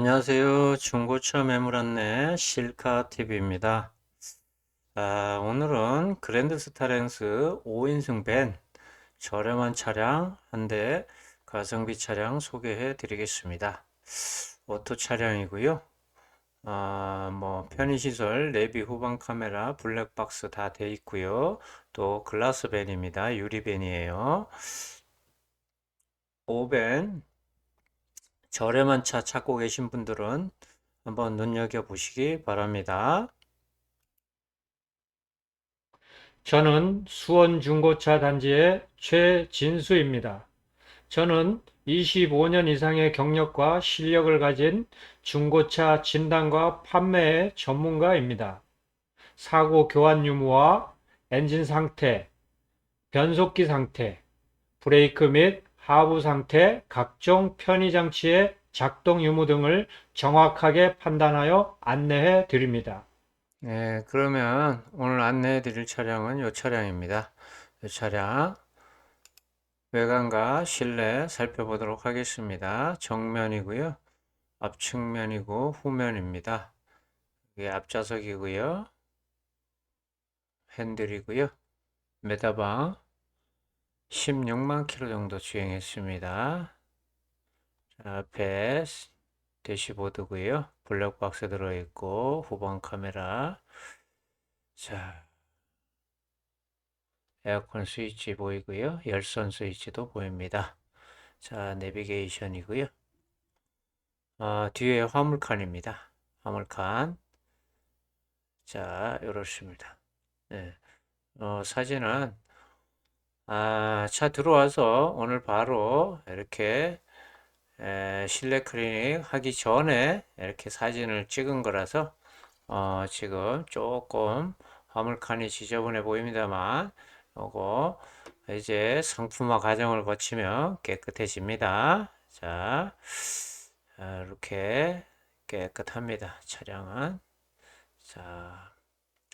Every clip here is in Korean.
안녕하세요. 중고차 매물 안내 실카TV입니다. 아, 오늘은 그랜드 스타렉스 5인승 밴 저렴한 차량 한 대 가성비 차량 소개해 드리겠습니다. 오토 차량이고요. 아, 뭐 편의시설 내비 후방 카메라 블랙박스 다 돼 있고요. 또 글라스 밴입니다. 유리 밴이에요. 5밴 저렴한 차 찾고 계신 분들은 한번 눈여겨 보시기 바랍니다. 저는 수원 중고차 단지의 최진수입니다. 저는 25년 이상의 경력과 실력을 가진 중고차 진단과 판매의 전문가입니다. 사고 교환 유무와 엔진 상태, 변속기 상태, 브레이크 및 하부 상태, 각종 편의 장치의 작동 유무 등을 정확하게 판단하여 안내해 드립니다. 네, 그러면 오늘 안내해 드릴 차량은 이 차량입니다. 이 차량 외관과 실내 살펴보도록 하겠습니다. 정면이고요. 앞측면이고 후면입니다. 이게 앞좌석이고요. 핸들이고요. 메다방 16만 킬로 정도 주행했습니다. 자, 앞에 대시보드고요. 블랙박스 들어있고 후방 카메라. 자, 에어컨 스위치 보이고요. 열선 스위치도 보입니다. 자, 내비게이션이고요. 아, 뒤에 화물칸입니다. 화물칸. 자, 이렇습니다. 네. 어, 사진은 아, 차 들어와서 오늘 바로 이렇게 에, 실내 클리닉 하기 전에 이렇게 사진을 찍은 거라서 어, 지금 조금 화물칸이 지저분해 보입니다만 요거 이제 상품화 과정을 거치면 깨끗해집니다. 자, 아, 이렇게 깨끗합니다. 차량은 자,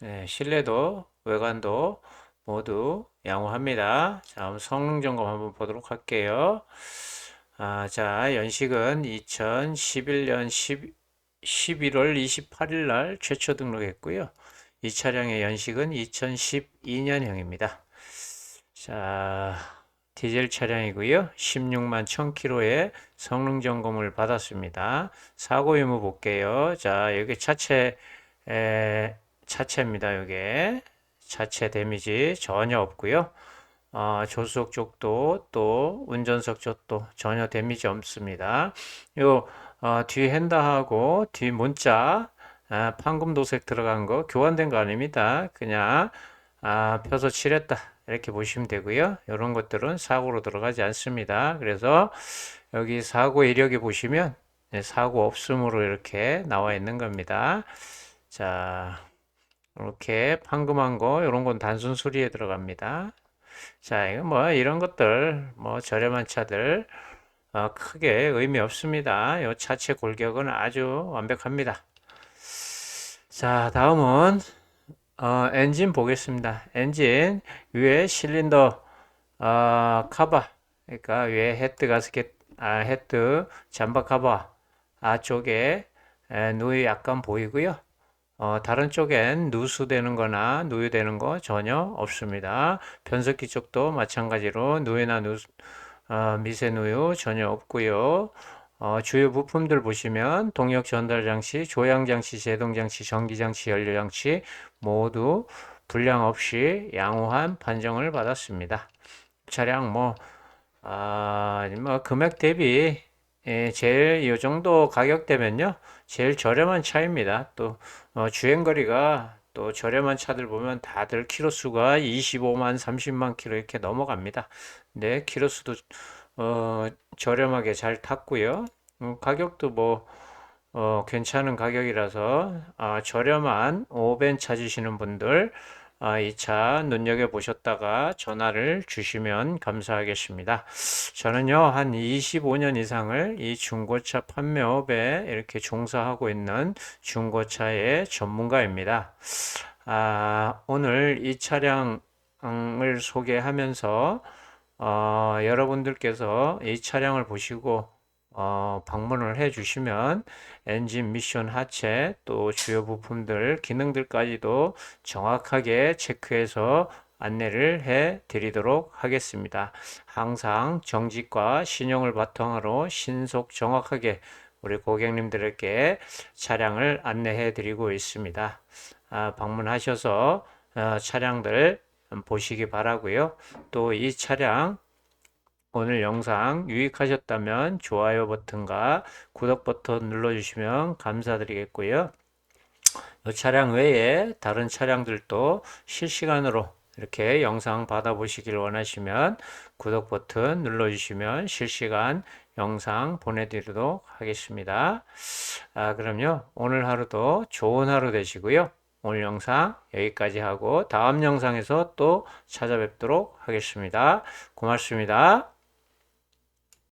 네, 실내도 외관도 모두 양호합니다. 자, 성능 점검 한번 보도록 할게요. 아, 자, 연식은 2011년 10, 11월 28일 날 최초 등록했고요. 이 차량의 연식은 2012년형입니다. 자, 디젤 차량이고요. 16만 1000km의 성능 점검을 받았습니다. 사고 유무 볼게요. 자, 여기 차체 에, 차체입니다. 여기 차체 데미지 전혀 없고요. 어, 조수석 쪽도 또 운전석 쪽도 전혀 데미지 없습니다. 요 어, 뒤 핸다하고 뒤 문자 아, 판금 도색 들어간 거 교환된 거 아닙니다. 그냥 아, 펴서 칠했다 이렇게 보시면 되고요. 이런 것들은 사고로 들어가지 않습니다. 그래서 여기 사고 이력에 보시면 네, 사고 없음으로 이렇게 나와 있는 겁니다. 자, 이렇게 판금한 거 이런 건 단순 수리에 들어갑니다. 자, 이거 뭐 이런 것들 뭐 저렴한 차들 어, 크게 의미 없습니다. 이 차체 골격은 아주 완벽합니다. 자, 다음은 어, 엔진 보겠습니다. 엔진 위에 실린더 어, 카바 그러니까 위에 헤드 가스켓 아, 헤드 잠바 카바 아쪽에 에, 누이 약간 보이고요. 어, 다른 쪽엔 누수되는 거나 누유되는 거 전혀 없습니다. 변속기 쪽도 마찬가지로 누유나 누수, 어, 미세 누유 전혀 없고요. 어, 주요 부품들 보시면 동력 전달 장치, 조향 장치, 제동 장치, 전기 장치, 연료 장치 모두 불량 없이 양호한 판정을 받았습니다. 차량 뭐, 아, 뭐 금액 대비 예, 제일 이 정도 가격대면요. 제일 저렴한 차입니다. 또 어, 주행거리가 또 저렴한 차들 보면 다들 키로수가 25만, 30만 키로 이렇게 넘어갑니다. 네, 키로수도 어, 저렴하게 잘 탔고요. 음, 가격도 뭐 어, 괜찮은 가격이라서 아, 저렴한 오벤 찾으시는 분들 아, 이 차 눈여겨 보셨다가 전화를 주시면 감사하겠습니다. 저는요, 한 25년 이상을 이 중고차 판매업에 이렇게 종사하고 있는 중고차의 전문가입니다. 아, 오늘 이 차량을 소개하면서 어, 여러분들께서 이 차량을 보시고 어, 방문을 해 주시면 엔진 미션 하체 또 주요 부품들 기능들까지도 정확하게 체크해서 안내를 해 드리도록 하겠습니다. 항상 정직과 신용을 바탕으로 신속 정확하게 우리 고객님들에게 차량을 안내해 드리고 있습니다. 아, 방문하셔서 어, 차량들 보시기 바라고요. 또 이 차량 오늘 영상 유익하셨다면 좋아요 버튼과 구독 버튼 눌러주시면 감사드리겠고요. 이 차량 외에 다른 차량들도 실시간으로 이렇게 영상 받아보시길 원하시면 구독 버튼 눌러주시면 실시간 영상 보내드리도록 하겠습니다. 아, 그럼요. 오늘 하루도 좋은 하루 되시고요. 오늘 영상 여기까지 하고 다음 영상에서 또 찾아뵙도록 하겠습니다. 고맙습니다.